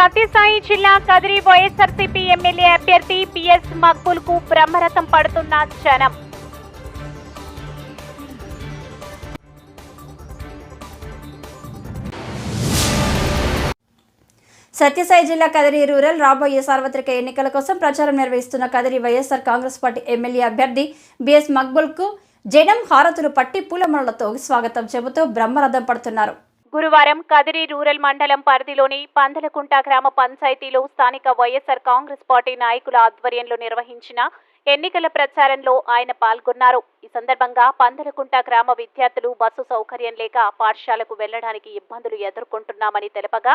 సత్యసాయి జిల్లా Kadiri YSRCP MLA అభ్యర్థి P మక్బుల్కు బ్రహ్మరథం పడుతున్న జనం సత్యసాయి జిల్లా కదిరి రూరల్ రాబోయే సార్వత్రిక ఎన్నికల కోసం ప్రచారం నిర్వహిస్తున్న Kadiri YSR Congress party MLA అభ్యర్థి బిఎస్ మక్బుల్కు జనం హారతులు పట్టి పూలమలతో స్వాగతం చెబుతూ బ్రహ్మరథం పడుతున్నారు. గురువారం కదిరి రూరల్ మండలం పరిధిలోని పందలకుంట గ్రామ పంచాయతీలో స్థానిక వైఎస్ఆర్ కాంగ్రెస్ పార్టీ నాయకుల ఆధ్వర్యంలో నిర్వహించిన ఎన్నికల ప్రచారంలో ఆయన పాల్గొన్నారు. ఈ సందర్భంగా పందలకుంట గ్రామ విద్యార్థులు బస్సు సౌకర్యం లేక పాఠశాలకు వెళ్ళడానికి ఇబ్బందులు ఎదుర్కొంటున్నామని తెలపగా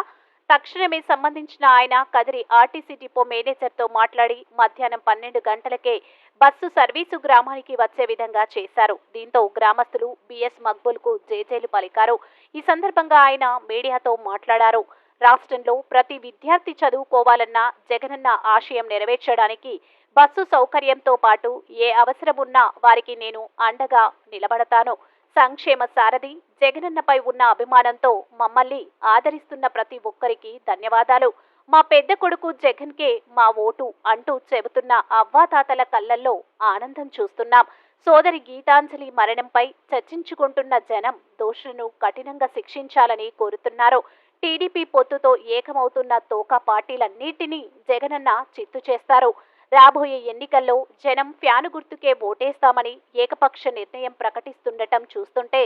తక్షణమే సంబంధించిన ఆయన కదిరి ఆర్టీసీ డిపో మేనేజర్తో మాట్లాడి మధ్యాహ్నం పన్నెండు గంటలకే బస్సు సర్వీసు గ్రామానికి వచ్చే విధంగా చేశారు. దీంతో గ్రామస్తులు బిఎస్ మక్బుల్కు జేజేలు పలికారు. ఈ సందర్భంగా ఆయన మీడియాతో మాట్లాడారు. రాష్ట్రంలో ప్రతి విద్యార్థి చదువుకోవాలన్న జగనన్న ఆశయం నెరవేర్చడానికి బస్సు సౌకర్యంతో పాటు ఏ అవసరమున్నా వారికి నేను అండగా నిలబడతాను. సంక్షేమ సారథి జగనన్నపై ఉన్న అభిమానంతో మమ్మల్ని ఆదరిస్తున్న ప్రతి ఒక్కరికి ధన్యవాదాలు. మా పెద్ద కొడుకు జగన్కే మా ఓటు అంటూ చెబుతున్న అవ్వాతాతల కళ్ళల్లో ఆనందం చూస్తున్నాం. సోదరి గీతాంజలి మరణంపై చర్చించుకుంటున్న జనం దోషులను కఠినంగా శిక్షించాలని కోరుతున్నారు. టీడీపీ పొత్తుతో ఏకమవుతున్న తోక పార్టీలన్నింటినీ జగనన్న చిత్తు చేస్తారు. రాబోయే ఎన్నికల్లో జనం ఫ్యాను గుర్తుకే ఓటేస్తామని ఏకపక్ష నిర్ణయం ప్రకటిస్తుండటం చూస్తుంటే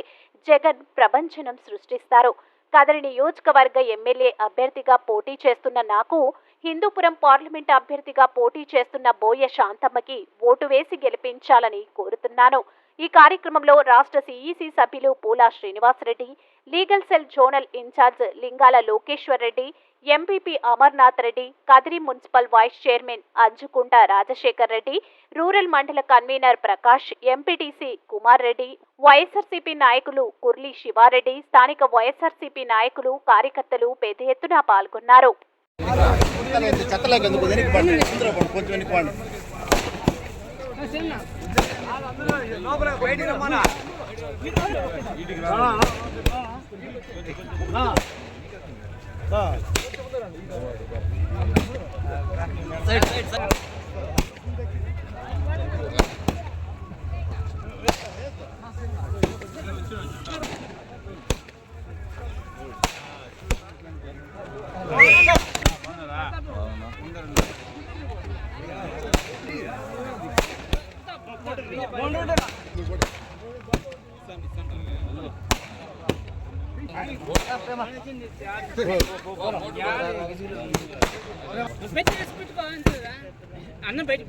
జగన్ ప్రభంజనం సృష్టిస్తారు. కదరి నియోజకవర్గ ఎమ్మెల్యే అభ్యర్థిగా పోటీ చేస్తున్న నాకు హిందూపురం పార్లమెంట్ అభ్యర్థిగా పోటీ చేస్తున్న బోయ శాంతమ్మకి ఓటు వేసి గెలిపించాలని కోరుతున్నాను. ఈ కార్యక్రమంలో రాష్ట్ర సిఈసి సభ్యులు Poola Srinivasareddy legal cell zonal incharge Lingala Lokeshwar Reddy MPP Amarnath Reddy Kadiri municipal vice chairman Anjukunta Rajasekhar Reddy rural మండల convener Prakash MPTC Kumar Reddy YSRCP నాయకులు కుర్లి శివారెడ్డి స్థానిక వైఎస్ఆర్సీపీ నాయకులు కార్యకర్తలు పెద్ద ఎత్తున పాల్గొన్నారు. చెత్తలోకి ಸೈಡ್ ಸೈಡ್ ಸೈಡ್ అన్నం బయట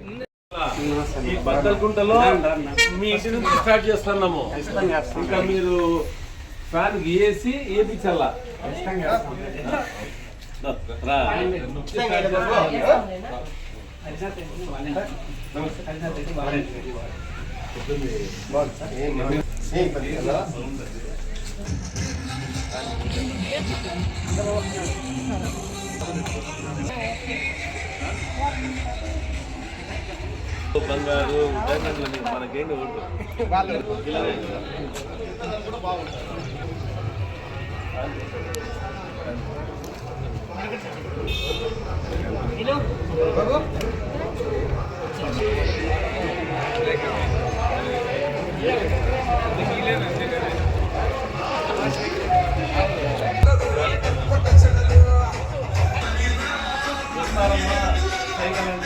ఈ బద్దలకుంటలో మీ ఇంటి నుంచి స్టార్ట్ చేస్తున్నాము. ఇంకా మీరు ఫ్యాన్ వేసి వేపించాలా నమస్తే బంగారు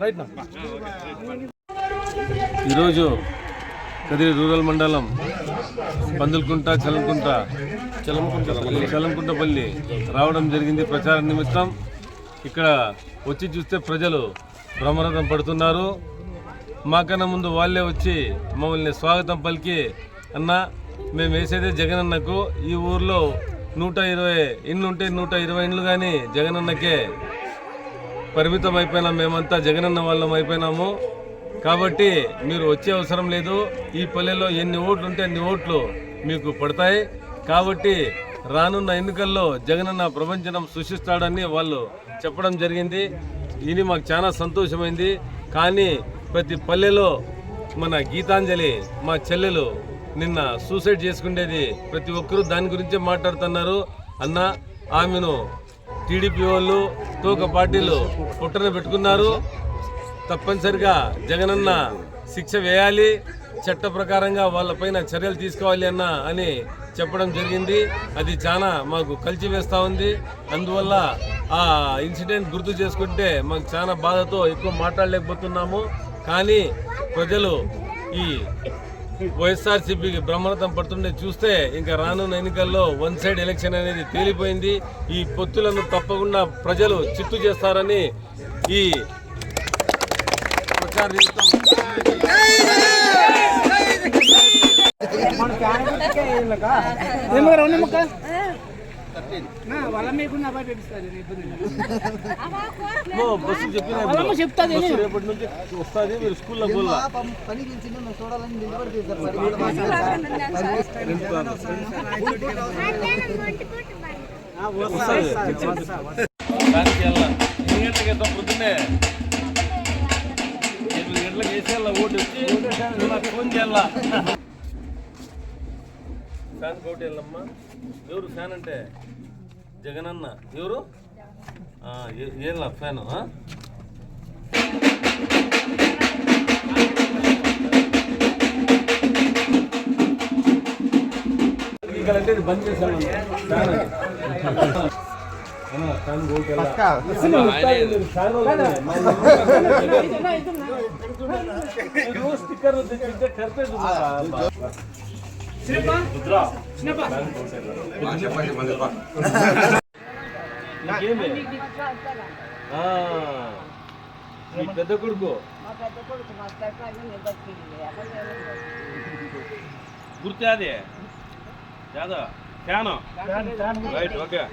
డైమండ్లు మనకేంటి ఓటు ఈరోజు కదిరి రూరల్ మండలం పందులకుంట చలంకుంట చలంకుంట చలంకుంటపల్లి రావడం జరిగింది ప్రచార నిమిత్తం. ఇక్కడ వచ్చి చూస్తే ప్రజలు బ్రహ్మరథం పడుతున్నారు. మాకన్నా ముందు వాళ్ళే వచ్చి మమ్మల్ని స్వాగతం పలికి అన్న మేము వేసేదే జగనన్నకు. ఈ ఊర్లో నూట ఇరవై ఇండ్లు ఉంటే నూట ఇరవై ఇండ్లు కానీ జగనన్నకే పరిమితం అయిపోయినాం మేమంతా జగనన్న వాళ్ళం అయిపోయినాము. కాబట్టి మీరు వచ్చే అవసరం లేదు. ఈ పల్లెలో ఎన్ని ఓట్లు ఉంటే అన్ని ఓట్లు మీకు పడతాయి. కాబట్టి రానున్న ఎన్నికల్లో జగనన్న ప్రపంచం సృష్టిస్తాడని వాళ్ళు చెప్పడం జరిగింది. ఇది మాకు చాలా సంతోషమైంది. కానీ ప్రతి పల్లెలో మన గీతాంజలి మా చెల్లెలు నిన్న సూసైడ్ చేసుకునేది ప్రతి ఒక్కరూ దాని గురించే మాట్లాడుతున్నారు. అన్న ఆమెను టీడీపీ వాళ్ళు తోక పార్టీలు పుట్టన పెట్టుకున్నారు. తప్పనిసరిగా జగనన్న శిక్ష వేయాలి చట్ట ప్రకారంగా వాళ్ళపైన చర్యలు తీసుకోవాలి అన్న అని చెప్పడం జరిగింది. అది చాలా మాకు కలిసి వేస్తూ ఉంది. అందువల్ల ఆ ఇన్సిడెంట్ గుర్తు చేసుకుంటే మాకు చాలా బాధతో ఎక్కువ మాట్లాడలేకపోతున్నాము. కానీ ప్రజలు ఈ వైఎస్ఆర్సీపీకి బ్రహ్మరథం పడుతుండే చూస్తే ఇంకా రానున్న ఎన్నికల్లో వన్ సైడ్ ఎలక్షన్ అనేది తేలిపోయింది. ఈ పొత్తులను తప్పకుండా ప్రజలు చిత్తు చేస్తారని ఈ లేదు. అమ్మో, బస్సు చెప్పిన చెప్తాది బస్సు రేపటి నుంచి వస్తుంది మీరు స్కూల్లో పోలా గంటలకు వేసేయాల ఓటు వచ్చి నాకు ఫోన్ చేయాలా? ఫ్యాన్ కోటి వెళ్ళమ్మా. ఎవరు ఫ్యాన్ అంటే? జగనన్న. ఎవరు? ఏళ్ళ ఫ్యాన్ ఇక్కడ అంటే బంద్ చేశాను. ఫ్యాన్ పెద్ద కొడుకు గుర్తే అది యాదా ఫ్యాను రైట్ ఓకే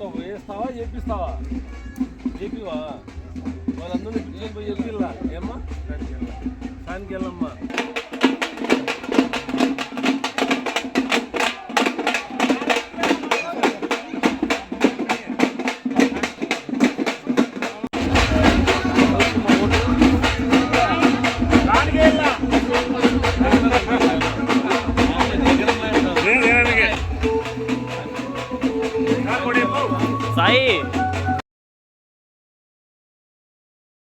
మొత్తం వేస్తావా చేపిస్తావా? చేపివా? వాళ్ళందరినీ పిల్లలు పోయి ఎదిగిల్లా ఏమ్మా? ఫ్యాన్కి వెళ్ళమ్మా.